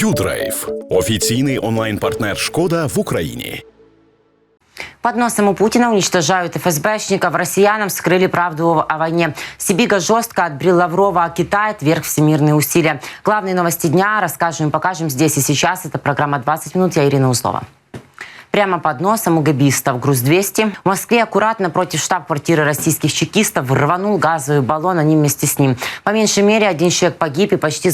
Юдрайв офіційний онлайн-партнер Шкода в Україні. Под носом у Путина уничтожают ФСБшников. Россиянам скрыли правду о войне. Сибига жестко отбрил Лаврова, а Китай отверг всемирные усилия. Главные новости дня расскажем и покажем здесь и сейчас. Это программа «20 минут». Я Ирина Узлова. Прямо под носом у габистов «Груз-200». В Москве аккуратно против штаб-квартиры российских чекистов рванул газовый баллон, они вместе с ним. По меньшей мере, один человек погиб и почти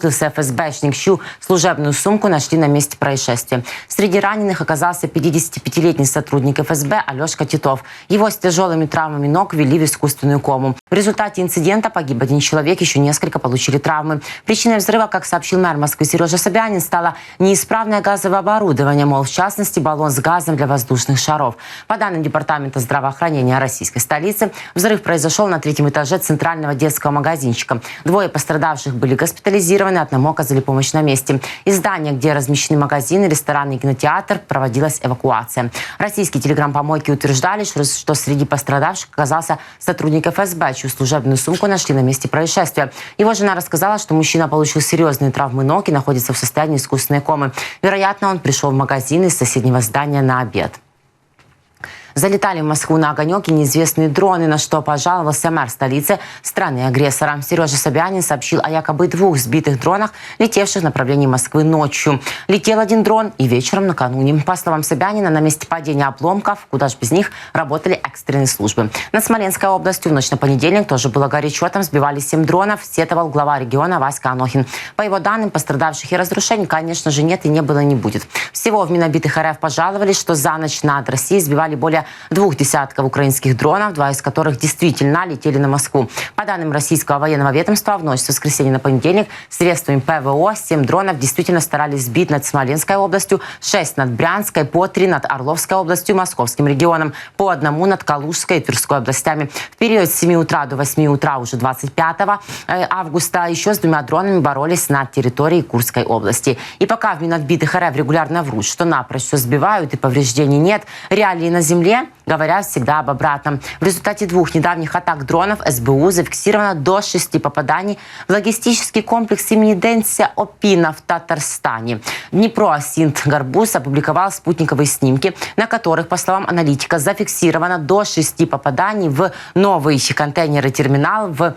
ФСБшник, чью служебную сумку нашли на месте происшествия. Среди раненых оказался 55-летний сотрудник ФСБ Алешка Титов. Его с тяжелыми травмами ног ввели в искусственную кому. В результате инцидента погиб один человек, еще несколько получили травмы. Причиной взрыва, как сообщил мэр Москвы Сережа Собянин, стало неисправное газовое оборудование, мол, в частности, баллон с газом для воздушных шаров. По данным Департамента здравоохранения российской столицы, взрыв произошел на третьем этаже центрального детского магазинчика. Двое пострадавших были госпитализированы, одному оказали помощь на месте. Из здания, где размещены магазины, рестораны и кинотеатр, проводилась эвакуация. Российские телеграм-помойки утверждали, что среди пострадавших оказался сотрудник ФСБ, чью служебную сумку нашли на месте происшествия. Его жена рассказала, что мужчина получил серьезные травмы ног и находится в состоянии искусственной комы. Вероятно, он пришел в магазин из соседнего здания на обед. Залетали в Москву на огонек и неизвестные дроны, на что пожаловался мэр столицы страны-агрессора. Сережа Собянин сообщил о якобы двух сбитых дронах, летевших в направлении Москвы ночью. Летел один дрон и вечером накануне. По словам Собянина, на месте падения обломков, куда же без них, работали экстренные службы. На Смоленской областью в ночь на понедельник тоже было горячо. Там сбивали семь дронов, сетовал глава региона Васька Анохин. По его данным, пострадавших и разрушений, конечно же, нет и не было, не будет. Всего в Минобитых РФ пожаловались, что за ночь над Россией сбивали более двух десятков украинских дронов, два из которых действительно летели на Москву. По данным российского военного ведомства, в ночь с воскресенья на понедельник средствами ПВО 7 дронов действительно старались сбить над Смоленской областью, 6 над Брянской, по 3 над Орловской областью, Московским регионом, по одному над Калужской и Тверской областями. В период с 7 утра до 8 утра уже 25 э, августа еще с двумя дронами боролись на территории Курской области. И пока в Минотбитых РФ регулярно врут, что напрочь все сбивают и повреждений нет, реалии на земле говорят всегда об обратном. В результате двух недавних атак дронов СБУ зафиксировано до шести попаданий в логистический комплекс имени Денся Опина в Татарстане. Днепро Асинт Гарбуз опубликовал спутниковые снимки, на которых, по словам аналитика, зафиксировано до шести попаданий в новый контейнеры-терминал в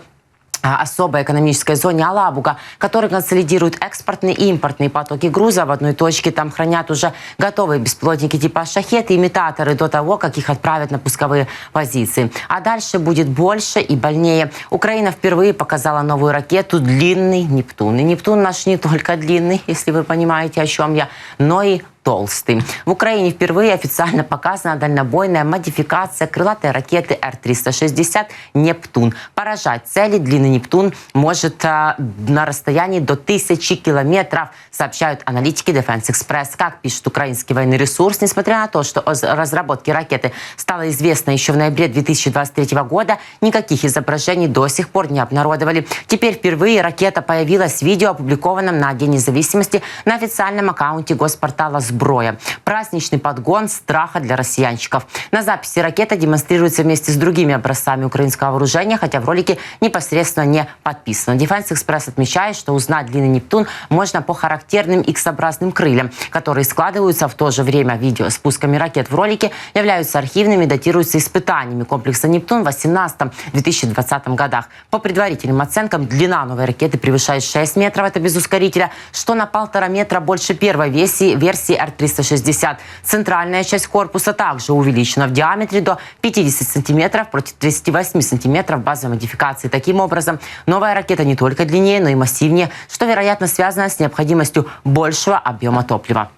особой экономической зоне Алабуга, который консолидирует экспортные и импортные потоки груза. В одной точке там хранят уже готовые беспилотники типа «Шахет» и имитаторы до того, как их отправят на пусковые позиции. А дальше будет больше и больнее. Украина впервые показала новую ракету «Длинный Нептун». И Нептун наш не только длинный, если вы понимаете, о чем я, но и толстый. В Украине впервые официально показана дальнобойная модификация крылатой ракеты Р-360 «Нептун». Поражать цели длинный «Нептун» может а, на расстоянии до тысячи километров, сообщают аналитики Defense Express. Как пишет украинский военный ресурс, несмотря на то, что о разработке ракеты стало известно еще в ноябре 2023 года, никаких изображений до сих пор не обнародовали. Теперь впервые ракета появилась в видео, опубликованном на День независимости на официальном аккаунте госпортала «Сбор» сброя. Праздничный подгон страха для россиянчиков. На записи ракета демонстрируется вместе с другими образцами украинского вооружения, хотя в ролике непосредственно не подписано. Defense Express отмечает, что узнать длинный Нептун можно по характерным X-образным крыльям, которые складываются в то же время. Видео с пусками ракет в ролике являются архивными, датируются испытаниями комплекса Нептун в 2018-2020 годах. По предварительным оценкам, длина новой ракеты превышает 6 метров, это без ускорителя, что на полтора метра больше первой версии, версии R360. Центральная часть корпуса также увеличена в диаметре до 50 сантиметров против 38 сантиметров базовой модификации. Таким образом, новая ракета не только длиннее, но и массивнее, что, вероятно, связано с необходимостью большего объема топлива.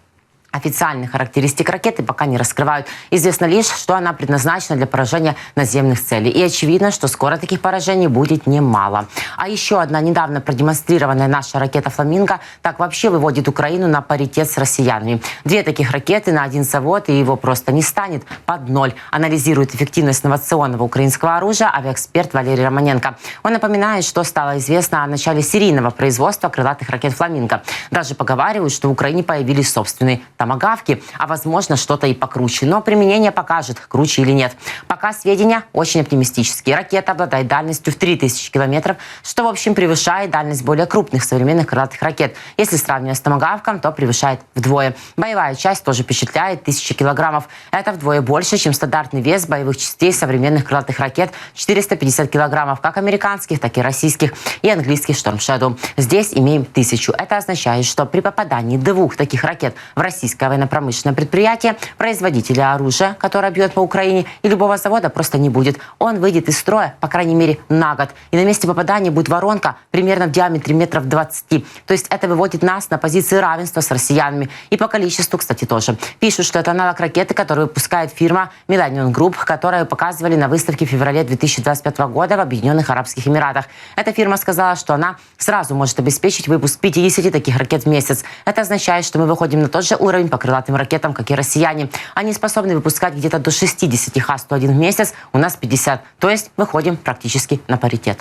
Официальных характеристик ракеты пока не раскрывают. Известно лишь, что она предназначена для поражения наземных целей. И очевидно, что скоро таких поражений будет немало. А еще одна недавно продемонстрированная наша ракета «Фламинго» так вообще выводит Украину на паритет с россиянами. Две таких ракеты на один завод, и его просто не станет под ноль. Анализирует эффективность инновационного украинского оружия авиаэксперт Валерий Романенко. Он напоминает, что стало известно о начале серийного производства крылатых ракет «Фламинго». Даже поговаривают, что в Украине появились собственные томагавки, а возможно что-то и покруче. Но применение покажет, круче или нет. Пока сведения очень оптимистические. Ракета обладает дальностью в 3000 километров, что в общем превышает дальность более крупных современных крылатых ракет. Если сравнивать с томагавком, то превышает вдвое. Боевая часть тоже впечатляет 1000 килограммов. Это вдвое больше, чем стандартный вес боевых частей современных крылатых ракет 450 килограммов, как американских, так и российских и английских Storm Shadow. Здесь имеем тысячу. Это означает, что при попадании двух таких ракет в российское военно-промышленное предприятие производителя оружия, которое бьет по Украине, и любого завода просто не будет. Он выйдет из строя, по крайней мере, на год. И на месте попадания будет воронка примерно в диаметре метров 20. То есть это выводит нас на позиции равенства с россиянами. И по количеству, кстати, тоже. Пишут, что это аналог ракеты, которую выпускает фирма Millennium Group, которую показывали на выставке в феврале 2025 года в Объединенных Арабских Эмиратах. Эта фирма сказала, что она сразу может обеспечить выпуск 50 таких ракет в месяц. Это означает, что мы выходим на тот же уровень по крылатым ракетам, как и россияне. Они способны выпускать где-то до 60 Х-101 в месяц, у нас 50. То есть выходим практически на паритет.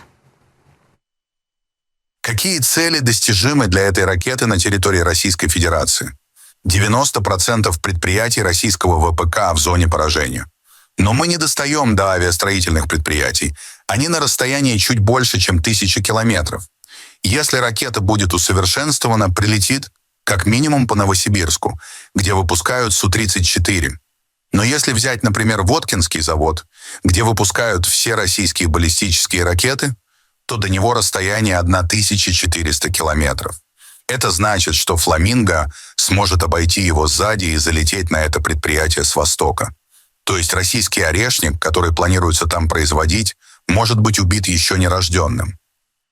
Какие цели достижимы для этой ракеты на территории Российской Федерации? 90% предприятий российского ВПК в зоне поражения. Но мы не достаем до авиастроительных предприятий. Они на расстоянии чуть больше, чем тысячи километров. Если ракета будет усовершенствована, прилетит как минимум по Новосибирску, где выпускают Су-34. Но если взять, например, Воткинский завод, где выпускают все российские баллистические ракеты, то до него расстояние 1400 километров. Это значит, что «Фламинго» сможет обойти его сзади и залететь на это предприятие с востока. То есть российский орешник, который планируется там производить, может быть убит еще нерожденным.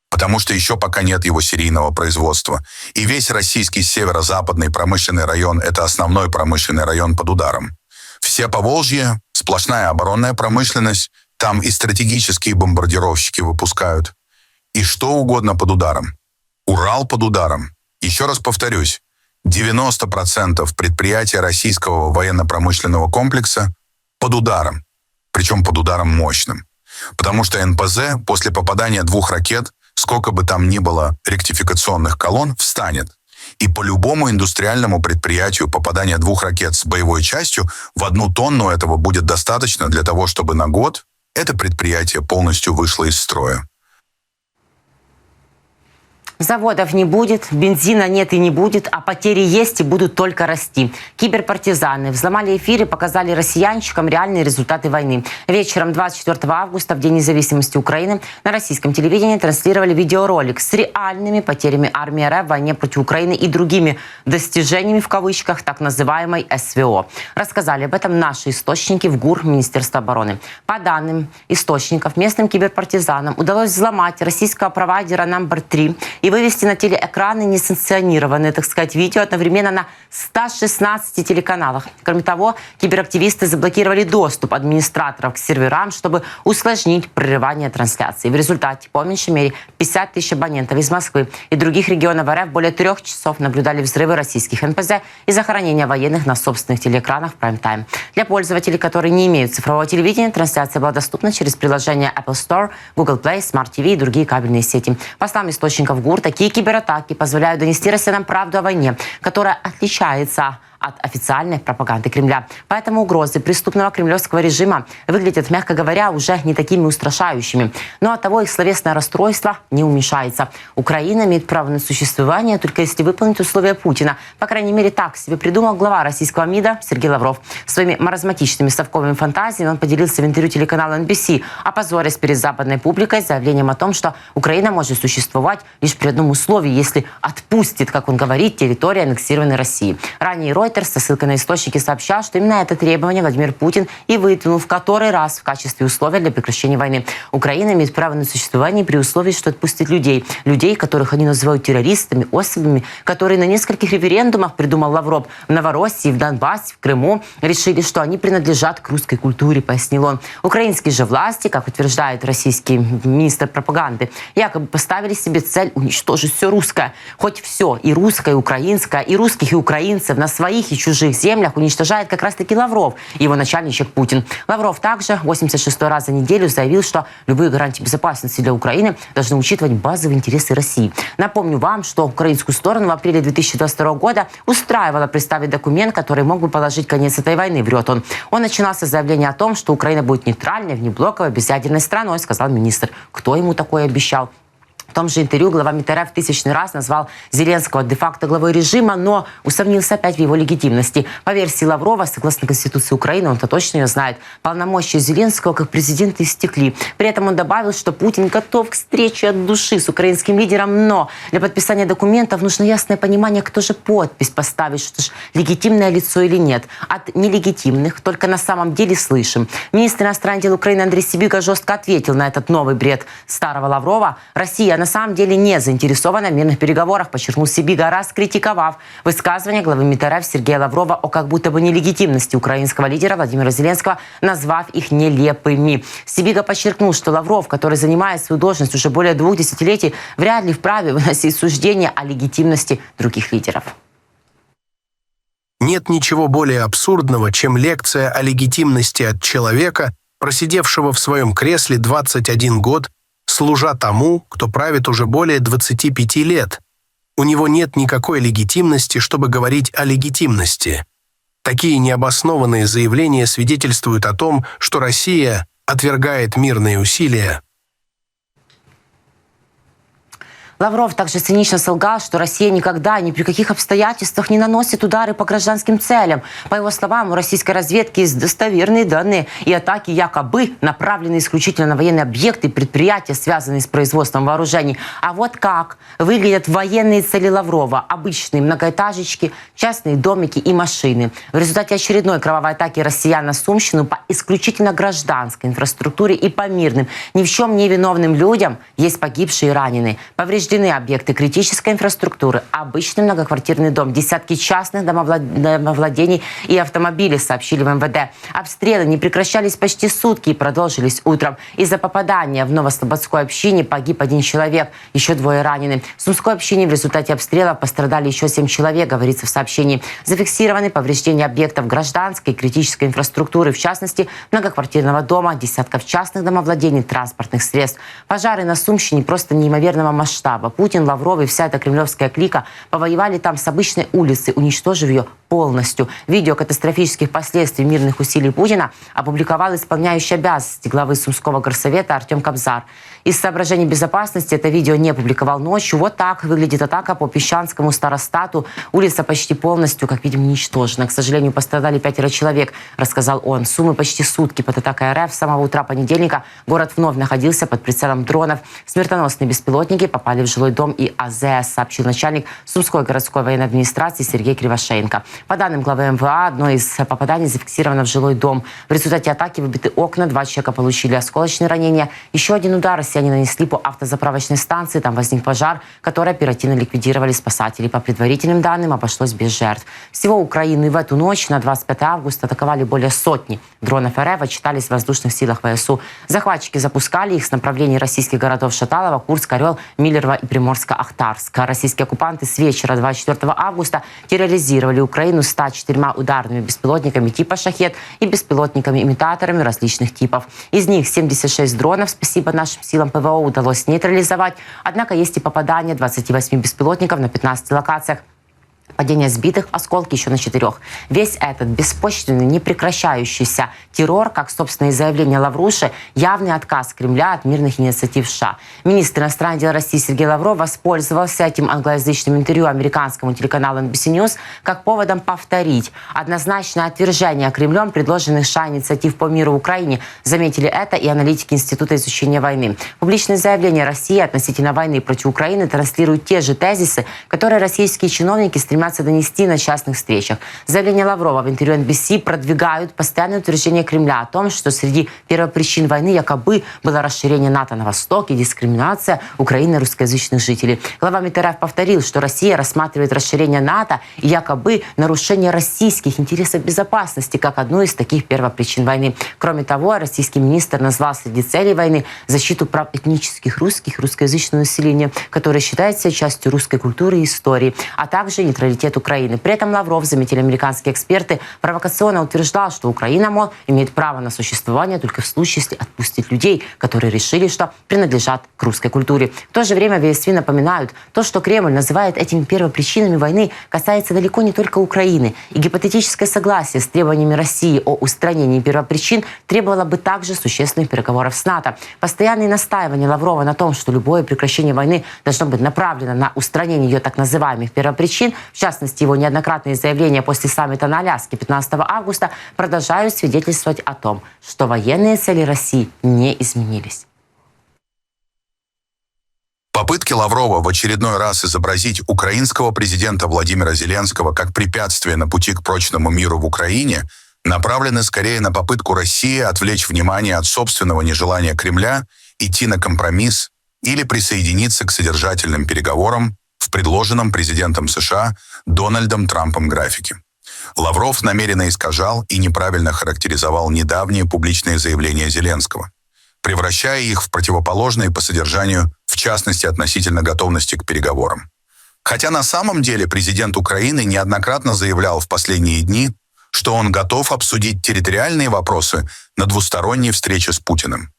Потому что еще пока нет его серийного производства. И весь российский северо-западный промышленный район – это основной промышленный район под ударом. Все Поволжье – сплошная оборонная промышленность, там и стратегические бомбардировщики выпускают. И что угодно под ударом. Урал под ударом. Еще раз повторюсь, 90% предприятия российского военно-промышленного комплекса под ударом, причем под ударом мощным. Потому что НПЗ после попадания двух ракет, сколько бы там ни было ректификационных колонн, встанет. И по любому индустриальному предприятию попадание двух ракет с боевой частью в одну тонну этого будет достаточно для того, чтобы на год это предприятие полностью вышло из строя. Заводов не будет, бензина нет и не будет, а потери есть и будут только расти. Киберпартизаны взломали эфиры, показали россиянчикам реальные результаты войны. Вечером 24 августа, в День независимости Украины, на российском телевидении транслировали видеоролик с реальными потерями армии РФ в войне против Украины и другими достижениями в кавычках так называемой СВО. Рассказали об этом наши источники в ГУР Министерства обороны. По данным источников, местным киберпартизанам удалось взломать российского провайдера номер 3 и вывести на телеэкраны несанкционированные, так сказать, видео одновременно на 116 телеканалах. Кроме того, киберактивисты заблокировали доступ администраторов к серверам, чтобы усложнить прерывание трансляции. В результате, по меньшей мере, 50 тысяч абонентов из Москвы и других регионов РФ более трех часов наблюдали взрывы российских НПЗ и захоронение военных на собственных телеэкранах в прайм-тайм. Для пользователей, которые не имеют цифрового телевидения, трансляция была доступна через приложение Apple Store, Google Play, Smart TV и другие кабельные сети. По словам источников ГУР, такие кибератаки позволяют донести россиянам правду о войне, которая отличается от официальной пропаганды Кремля. Поэтому угрозы преступного кремлевского режима выглядят, мягко говоря, уже не такими устрашающими. Но от того их словесное расстройство не уменьшается. Украина имеет право на существование только если выполнить условия Путина. По крайней мере, так себе придумал глава российского МИДа Сергей Лавров. Своими маразматичными совковыми фантазиями он поделился в интервью телеканала NBC, опозорясь перед западной публикой заявлением о том, что Украина может существовать лишь при одном условии, если отпустит, как он говорит, территорию аннексированной России. Ранее Reuters со ссылкой на источники сообщал, что именно это требование Владимир Путин и выдвинул в который раз в качестве условия для прекращения войны. Украина имеет право на существование при условии, что отпустит людей. Людей, которых они называют террористами, особями, которые на нескольких референдумах, придумал Лавров, в Новороссии, в Донбассе, в Крыму, решили, что они принадлежат к русской культуре, пояснил он. Украинские же власти, как утверждает российский министр пропаганды, якобы поставили себе цель уничтожить все русское. Хоть все, и русское, и украинское, и русских, и украинцев на своих своих и чужих землях уничтожает как раз-таки Лавров и его начальничек Путин. Лавров также 86 раз за неделю заявил, что любые гарантии безопасности для Украины должны учитывать базовые интересы России. Напомню вам, что украинскую сторону в апреле 2022 года устраивало представить документ, который мог бы положить конец этой войны, врет он. Он начинался с заявления о том, что Украина будет нейтральной, внеблоковой, безъядерной страной, сказал министр. Кто ему такое обещал? Том же интервью глава МИТР в тысячный раз назвал Зеленского де-факто главой режима, но усомнился опять в его легитимности. По версии Лаврова, согласно Конституции Украины, он-то точно ее знает, полномочия Зеленского как президента истекли. При этом он добавил, что Путин готов к встрече от души с украинским лидером, но для подписания документов нужно ясное понимание, кто же подпись поставит, что же легитимное лицо или нет. От нелегитимных только на самом деле слышим. Министр иностранных дел Украины Андрей Сибига жестко ответил на этот новый бред старого Лаврова. Россия на самом деле не заинтересована в мирных переговорах, подчеркнул Сибига, раскритиковав высказывание главы МИТРФ Сергея Лаврова о как будто бы нелегитимности украинского лидера Владимира Зеленского, назвав их нелепыми. Сибига подчеркнул, что Лавров, который занимает свою должность уже более двух десятилетий, вряд ли вправе выносить суждения о легитимности других лидеров. Нет ничего более абсурдного, чем лекция о легитимности от человека, просидевшего в своем кресле 21 год служа тому, кто правит уже более 25 лет. У него нет никакой легитимности, чтобы говорить о легитимности. Такие необоснованные заявления свидетельствуют о том, что Россия отвергает мирные усилия Лавров также цинично солгал, что Россия никогда ни при каких обстоятельствах не наносит удары по гражданским целям. По его словам, у российской разведки есть достоверные данные и атаки якобы направлены исключительно на военные объекты и предприятия, связанные с производством вооружений. А вот как выглядят военные цели Лаврова. Обычные многоэтажечки, частные домики и машины. В результате очередной кровавой атаки россиян на Сумщину по исключительно гражданской инфраструктуре и по мирным, ни в чем не виновным людям есть погибшие и раненые. Повреждены Повреждены объекты критической инфраструктуры, обычный многоквартирный дом, десятки частных домовладений и автомобилей, сообщили в МВД. Обстрелы не прекращались почти сутки и продолжились утром. Из-за попадания в Новослободской общине погиб один человек, еще двое ранены. В Сумской общине в результате обстрелов пострадали еще семь человек, говорится в сообщении. Зафиксированы повреждения объектов гражданской и критической инфраструктуры, в частности, многоквартирного дома, десятков частных домовладений, транспортных средств. Пожары на Сумщине просто неимоверного масштаба масштаба. Путин, Лавров и вся эта кремлевская клика повоевали там с обычной улицы, уничтожив ее полностью. Видео катастрофических последствий мирных усилий Путина опубликовал исполняющий обязанности главы Сумского горсовета Артем Кобзар. Из соображений безопасности это видео не публиковал ночью. Вот так выглядит атака по Песчанскому старостату. Улица почти полностью, как видим, уничтожена. К сожалению, пострадали пятеро человек, рассказал он. Суммы почти сутки под атакой РФ. С самого утра понедельника город вновь находился под прицелом дронов. Смертоносные беспилотники попали в жилой дом и АЗС, сообщил начальник Сумской городской военной администрации Сергей Кривошеенко. По данным главы МВА, одно из попаданий зафиксировано в жилой дом. В результате атаки выбиты окна, два человека получили осколочные ранения. Еще один удар россияне нанесли по автозаправочной станции. Там возник пожар, который оперативно ликвидировали спасатели. По предварительным данным, обошлось без жертв. Всего Украины в эту ночь на 25 августа атаковали более сотни дронов РФ, отчитались в воздушных силах ВСУ. Захватчики запускали их с направлений российских городов Шаталова, Курск, Орел, Миллерово и Приморско-Ахтарска. Российские оккупанты с вечера 24 августа терроризировали Украину 104 ударными беспилотниками типа «Шахет» и беспилотниками-имитаторами различных типов. Из них 76 дронов, спасибо нашим силам ПВО, удалось нейтрализовать. Однако есть и попадания 28 беспилотников на 15 локациях падение сбитых, осколки еще на четырех. Весь этот беспочвенный, непрекращающийся террор, как собственное заявление Лавруши, явный отказ Кремля от мирных инициатив США. Министр иностранных дел России Сергей Лавров воспользовался этим англоязычным интервью американскому телеканалу NBC News как поводом повторить однозначное отвержение Кремлем предложенных США инициатив по миру в Украине. Заметили это и аналитики Института изучения войны. Публичные заявления России относительно войны против Украины транслируют те же тезисы, которые российские чиновники стремятся стремятся донести на частных встречах. Заявление Лаврова в интервью NBC продвигают постоянное утверждение Кремля о том, что среди первопричин войны якобы было расширение НАТО на восток и дискриминация Украины русскоязычных жителей. Глава МИТРФ повторил, что Россия рассматривает расширение НАТО и якобы нарушение российских интересов безопасности как одну из таких первопричин войны. Кроме того, российский министр назвал среди целей войны защиту прав этнических русских, русскоязычного населения, которое считается частью русской культуры и истории, а также нейтралитет нейтралитет Украины. При этом Лавров, заметили американские эксперты, провокационно утверждал, что Украина, мол, имеет право на существование только в случае, если отпустить людей, которые решили, что принадлежат к русской культуре. В то же время ВСВ напоминают, то, что Кремль называет этими первопричинами войны, касается далеко не только Украины. И гипотетическое согласие с требованиями России о устранении первопричин требовало бы также существенных переговоров с НАТО. Постоянные настаивания Лаврова на том, что любое прекращение войны должно быть направлено на устранение ее так называемых первопричин, в частности, его неоднократные заявления после саммита на Аляске 15 августа, продолжают свидетельствовать о том, что военные цели России не изменились. Попытки Лаврова в очередной раз изобразить украинского президента Владимира Зеленского как препятствие на пути к прочному миру в Украине направлены скорее на попытку России отвлечь внимание от собственного нежелания Кремля идти на компромисс или присоединиться к содержательным переговорам в предложенном президентом США Дональдом Трампом графике. Лавров намеренно искажал и неправильно характеризовал недавние публичные заявления Зеленского, превращая их в противоположные по содержанию в частности относительно готовности к переговорам. Хотя на самом деле президент Украины неоднократно заявлял в последние дни, что он готов обсудить территориальные вопросы на двусторонней встрече с Путиным.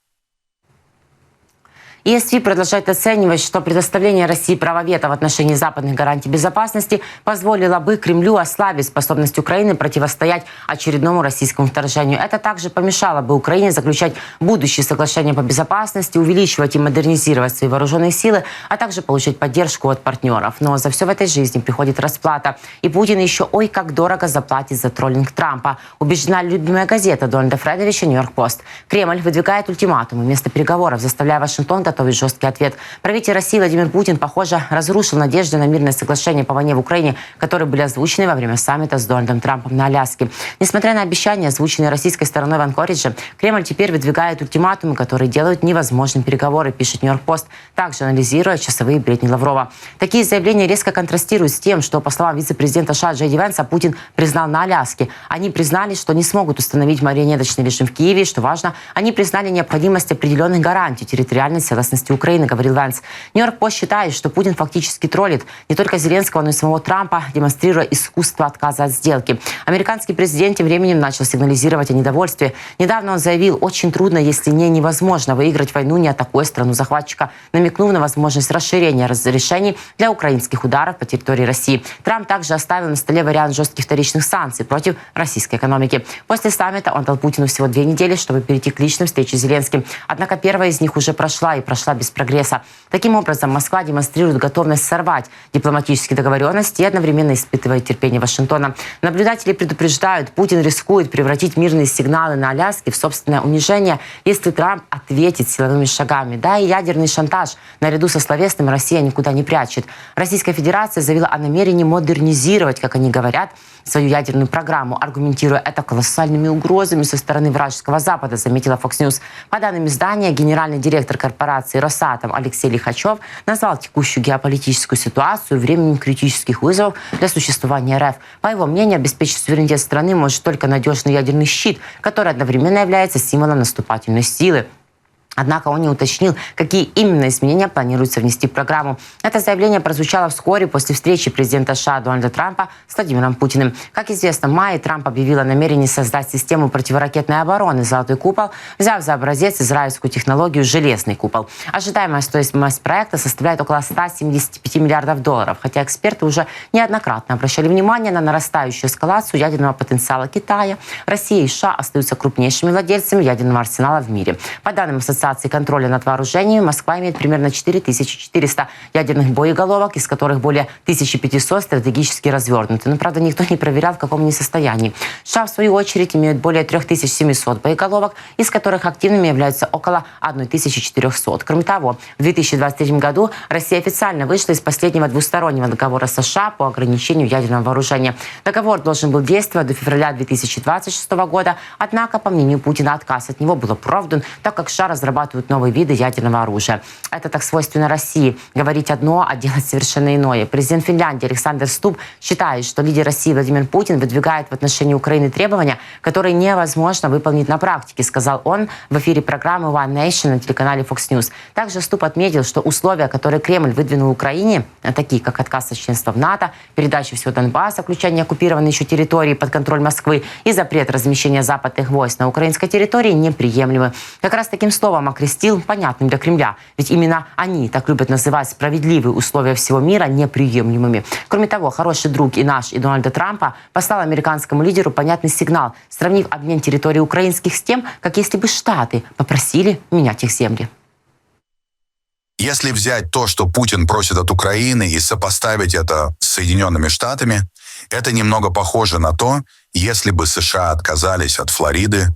ESV продолжает оценивать, что предоставление России права вето в отношении западных гарантий безопасности позволило бы Кремлю ослабить способность Украины противостоять очередному российскому вторжению. Это также помешало бы Украине заключать будущие соглашения по безопасности, увеличивать и модернизировать свои вооруженные силы, а также получить поддержку от партнеров. Но за все в этой жизни приходит расплата. И Путин еще ой как дорого заплатит за троллинг Трампа. Убеждена любимая газета Дональда Фредовича «Нью-Йорк-Пост». Кремль выдвигает ультиматумы вместо переговоров, заставляя Вашингтон готовить жесткий ответ. Правитель России Владимир Путин, похоже, разрушил надежды на мирное соглашение по войне в Украине, которые были озвучены во время саммита с Дональдом Трампом на Аляске. Несмотря на обещания, озвученные российской стороной в Анкоридже, Кремль теперь выдвигает ультиматумы, которые делают невозможным переговоры, пишет Нью-Йорк-Пост, также анализируя часовые бредни Лаврова. Такие заявления резко контрастируют с тем, что, по словам вице-президента США Джей Ди Венса, Путин признал на Аляске. Они признали, что не смогут установить марионеточный режим в Киеве, что важно, они признали необходимость определенных гарантий территориальной целостности Украины, говорил Венс. Нью-Йорк Пост считает, что Путин фактически троллит не только Зеленского, но и самого Трампа, демонстрируя искусство отказа от сделки. Американский президент тем временем начал сигнализировать о недовольстве. Недавно он заявил, очень трудно, если не невозможно выиграть войну, не атакуя страну-захватчика, намекнув на возможность расширения разрешений для украинских ударов по территории России. Трамп также оставил на столе вариант жестких вторичных санкций против российской экономики. После саммита он дал Путину всего две недели, чтобы перейти к личным встрече с Зеленским. Однако первая из них уже прошла и прошла без прогресса. Таким образом, Москва демонстрирует готовность сорвать дипломатические договоренности и одновременно испытывает терпение Вашингтона. Наблюдатели предупреждают, Путин рискует превратить мирные сигналы на Аляске в собственное унижение, если Трамп ответит силовыми шагами. Да, и ядерный шантаж наряду со словесным Россия никуда не прячет. Российская Федерация заявила о намерении модернизировать, как они говорят, свою ядерную программу, аргументируя это колоссальными угрозами со стороны вражеского Запада, заметила Fox News. По данным издания, генеральный директор корпорации «Росатом» Алексей Лихачев назвал текущую геополитическую ситуацию временем критических вызовов для существования РФ. По его мнению, обеспечить суверенитет страны может только надежный ядерный щит, который одновременно является символом наступательной силы. Однако он не уточнил, какие именно изменения планируется внести в программу. Это заявление прозвучало вскоре после встречи президента США Дональда Трампа с Владимиром Путиным. Как известно, в мае Трамп объявил о намерении создать систему противоракетной обороны «Золотой купол», взяв за образец израильскую технологию «Железный купол». Ожидаемая стоимость проекта составляет около 175 миллиардов долларов, хотя эксперты уже неоднократно обращали внимание на нарастающую эскалацию ядерного потенциала Китая. Россия и США остаются крупнейшими владельцами ядерного арсенала в мире. По данным Ассоциации Ассоциации контроля над вооружениями Москва имеет примерно 4400 ядерных боеголовок, из которых более 1500 стратегически развернуты. Но, правда, никто не проверял, в каком они состоянии. США, в свою очередь, имеют более 3700 боеголовок, из которых активными являются около 1400. Кроме того, в 2023 году Россия официально вышла из последнего двустороннего договора США по ограничению ядерного вооружения. Договор должен был действовать до февраля 2026 года, однако, по мнению Путина, отказ от него был оправдан, так как США разработали разрабатывают новые виды ядерного оружия. Это так свойственно России. Говорить одно, а делать совершенно иное. Президент Финляндии Александр Стуб считает, что лидер России Владимир Путин выдвигает в отношении Украины требования, которые невозможно выполнить на практике, сказал он в эфире программы One Nation на телеканале Fox News. Также Стуб отметил, что условия, которые Кремль выдвинул Украине, такие как отказ от членства в НАТО, передача всего Донбасса, включение оккупированной еще территории под контроль Москвы и запрет размещения западных войск на украинской территории, неприемлемы. Как раз таким словом окрестил понятным для Кремля. Ведь именно они так любят называть справедливые условия всего мира неприемлемыми. Кроме того, хороший друг и наш, и Дональда Трампа послал американскому лидеру понятный сигнал, сравнив обмен территорий украинских с тем, как если бы Штаты попросили менять их земли. Если взять то, что Путин просит от Украины, и сопоставить это с Соединенными Штатами, это немного похоже на то, если бы США отказались от Флориды,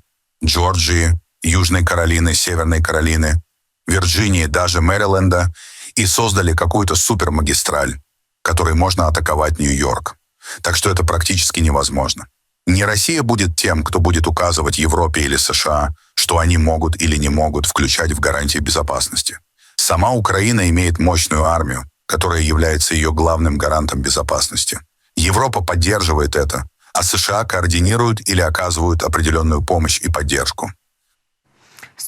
Джорджии, Южной Каролины, Северной Каролины, Вирджинии, даже Мэриленда и создали какую-то супермагистраль, которой можно атаковать Нью-Йорк. Так что это практически невозможно. Не Россия будет тем, кто будет указывать Европе или США, что они могут или не могут включать в гарантии безопасности. Сама Украина имеет мощную армию, которая является ее главным гарантом безопасности. Европа поддерживает это, а США координируют или оказывают определенную помощь и поддержку.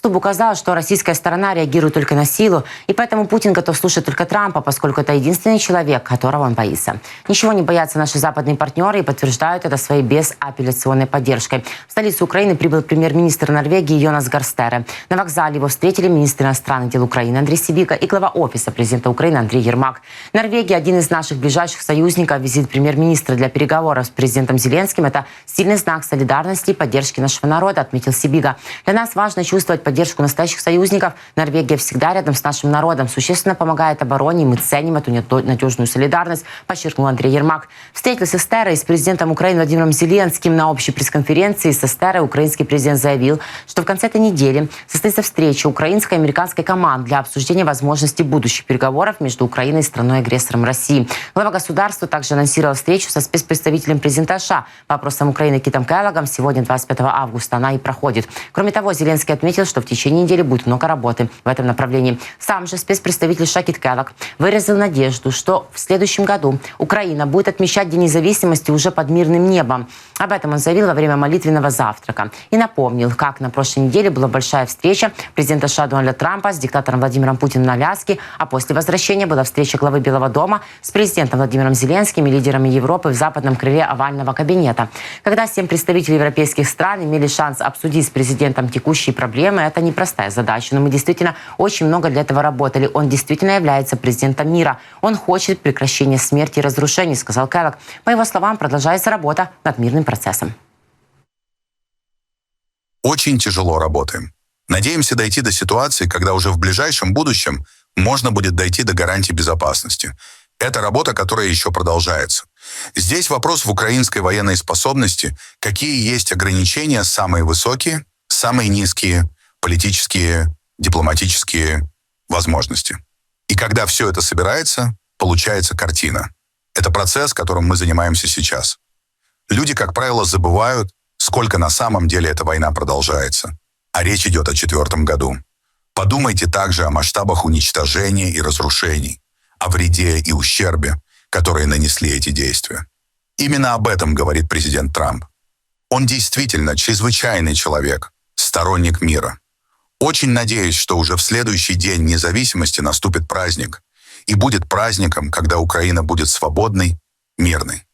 Стуб указал, что российская сторона реагирует только на силу, и поэтому Путин готов слушать только Трампа, поскольку это единственный человек, которого он боится. Ничего не боятся наши западные партнеры и подтверждают это своей безапелляционной поддержкой. В столицу Украины прибыл премьер-министр Норвегии Йонас Гарстере. На вокзале его встретили министр иностранных дел Украины Андрей Сибига и глава офиса президента Украины Андрей Ермак. Норвегия – один из наших ближайших союзников. Визит премьер-министра для переговоров с президентом Зеленским – это сильный знак солидарности и поддержки нашего народа, отметил Сибига. Для нас важно чувствовать поддержку настоящих союзников. Норвегия всегда рядом с нашим народом, существенно помогает обороне, мы ценим эту надежную солидарность, подчеркнул Андрей Ермак. Встретился с Терой и с президентом Украины Владимиром Зеленским на общей пресс-конференции. Со Терой украинский президент заявил, что в конце этой недели состоится встреча украинской и американской команд для обсуждения возможности будущих переговоров между Украиной и страной-агрессором России. Глава государства также анонсировал встречу со спецпредставителем президента США по вопросам Украины Китом Келлогом. Сегодня, 25 августа, она и проходит. Кроме того, Зеленский отметил, что в течение недели будет много работы в этом направлении. Сам же спецпредставитель Шакит Келлок выразил надежду, что в следующем году Украина будет отмечать День независимости уже под мирным небом. Об этом он заявил во время молитвенного завтрака. И напомнил, как на прошлой неделе была большая встреча президента США Дональда Трампа с диктатором Владимиром Путиным на Аляске, а после возвращения была встреча главы Белого дома с президентом Владимиром Зеленским и лидерами Европы в западном крыле овального кабинета. Когда семь представителей европейских стран имели шанс обсудить с президентом текущие проблемы, это непростая задача, но мы действительно очень много для этого работали. Он действительно является президентом мира. Он хочет прекращения смерти и разрушений, сказал Келлог. По его словам, продолжается работа над мирным процессом. Очень тяжело работаем. Надеемся дойти до ситуации, когда уже в ближайшем будущем можно будет дойти до гарантии безопасности. Это работа, которая еще продолжается. Здесь вопрос в украинской военной способности, какие есть ограничения, самые высокие, самые низкие, политические, дипломатические возможности. И когда все это собирается, получается картина. Это процесс, которым мы занимаемся сейчас. Люди, как правило, забывают, сколько на самом деле эта война продолжается. А речь идет о четвертом году. Подумайте также о масштабах уничтожения и разрушений, о вреде и ущербе, которые нанесли эти действия. Именно об этом говорит президент Трамп. Он действительно чрезвычайный человек, сторонник мира. Очень надеюсь, что уже в следующий день независимости наступит праздник. И будет праздником, когда Украина будет свободной, мирной.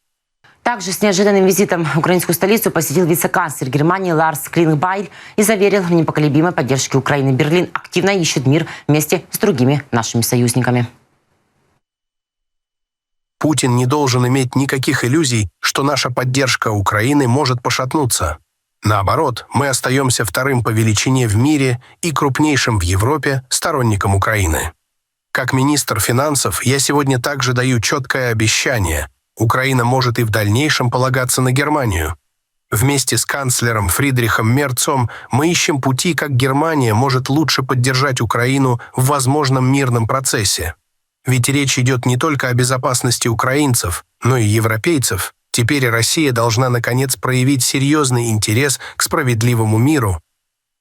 Также с неожиданным визитом в украинскую столицу посетил вице-канцлер Германии Ларс Клингбайль и заверил в непоколебимой поддержке Украины. Берлин активно ищет мир вместе с другими нашими союзниками. Путин не должен иметь никаких иллюзий, что наша поддержка Украины может пошатнуться. Наоборот, мы остаемся вторым по величине в мире и крупнейшим в Европе сторонником Украины. Как министр финансов я сегодня также даю четкое обещание. Украина может и в дальнейшем полагаться на Германию. Вместе с канцлером Фридрихом Мерцом мы ищем пути, как Германия может лучше поддержать Украину в возможном мирном процессе. Ведь речь идет не только о безопасности украинцев, но и европейцев – Теперь Россия должна, наконец, проявить серьезный интерес к справедливому миру.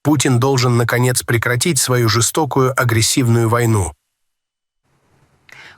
Путин должен, наконец, прекратить свою жестокую агрессивную войну.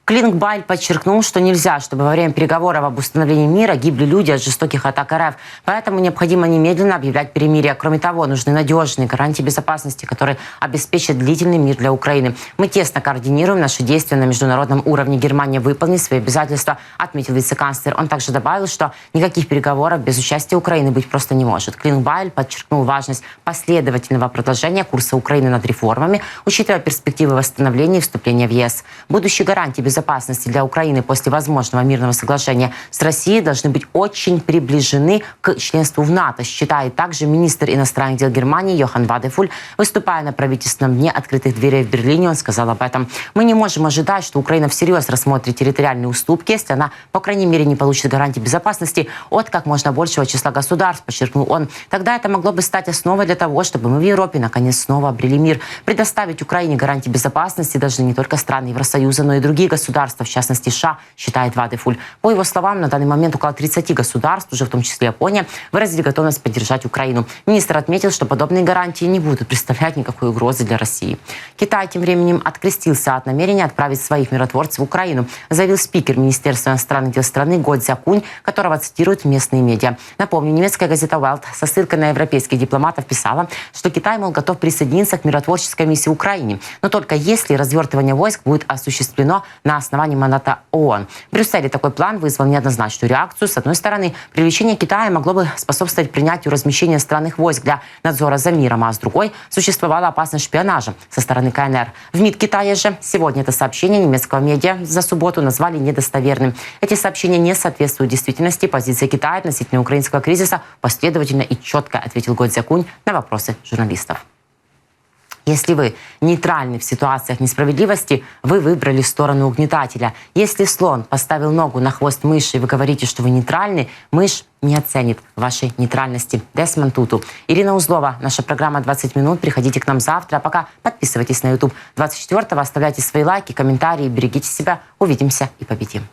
Клинкбайль подчеркнул, что нельзя, чтобы во время переговоров об установлении мира гибли люди от жестоких атак РФ. Поэтому необходимо немедленно объявлять перемирие. Кроме того, нужны надежные гарантии безопасности, которые обеспечат длительный мир для Украины. Мы тесно координируем наши действия на международном уровне. Германия выполнит свои обязательства, отметил вице-канцлер. Он также добавил, что никаких переговоров без участия Украины быть просто не может. Клинкбайль подчеркнул важность последовательного продолжения курса Украины над реформами, учитывая перспективы восстановления и вступления в ЕС. Будущие гарантии безопасности для Украины после возможного мирного соглашения с Россией должны быть очень приближены к членству в НАТО, считает также министр иностранных дел Германии Йохан Вадефуль. Выступая на правительственном дне открытых дверей в Берлине, он сказал об этом. Мы не можем ожидать, что Украина всерьез рассмотрит территориальные уступки, если она, по крайней мере, не получит гарантии безопасности от как можно большего числа государств, подчеркнул он. Тогда это могло бы стать основой для того, чтобы мы в Европе наконец снова обрели мир. Предоставить Украине гарантии безопасности должны не только страны Евросоюза, но и другие государства государства, в частности США, считает Вадефуль. По его словам, на данный момент около 30 государств, уже в том числе Япония, выразили готовность поддержать Украину. Министр отметил, что подобные гарантии не будут представлять никакой угрозы для России. Китай тем временем открестился от намерения отправить своих миротворцев в Украину, заявил спикер Министерства иностранных дел страны Го Цзякунь, которого цитируют местные медиа. Напомню, немецкая газета Welt со ссылкой на европейских дипломатов писала, что Китай, мол, готов присоединиться к миротворческой миссии Украине, но только если развертывание войск будет осуществлено на основании мандата ООН. В Брюсселе такой план вызвал неоднозначную реакцию. С одной стороны, привлечение Китая могло бы способствовать принятию размещения странных войск для надзора за миром, а с другой существовала опасность шпионажа со стороны КНР. В МИД Китая же сегодня это сообщение немецкого медиа за субботу назвали недостоверным. Эти сообщения не соответствуют действительности. Позиция Китая относительно украинского кризиса последовательно и четко ответил Годзякунь на вопросы журналистов. Если вы нейтральны в ситуациях несправедливости, вы выбрали сторону угнетателя. Если слон поставил ногу на хвост мыши, и вы говорите, что вы нейтральны, мышь не оценит вашей нейтральности. Десмон Туту. Ирина Узлова. Наша программа «20 минут». Приходите к нам завтра. А пока подписывайтесь на YouTube 24 оставляйте свои лайки, комментарии. Берегите себя. Увидимся и победим.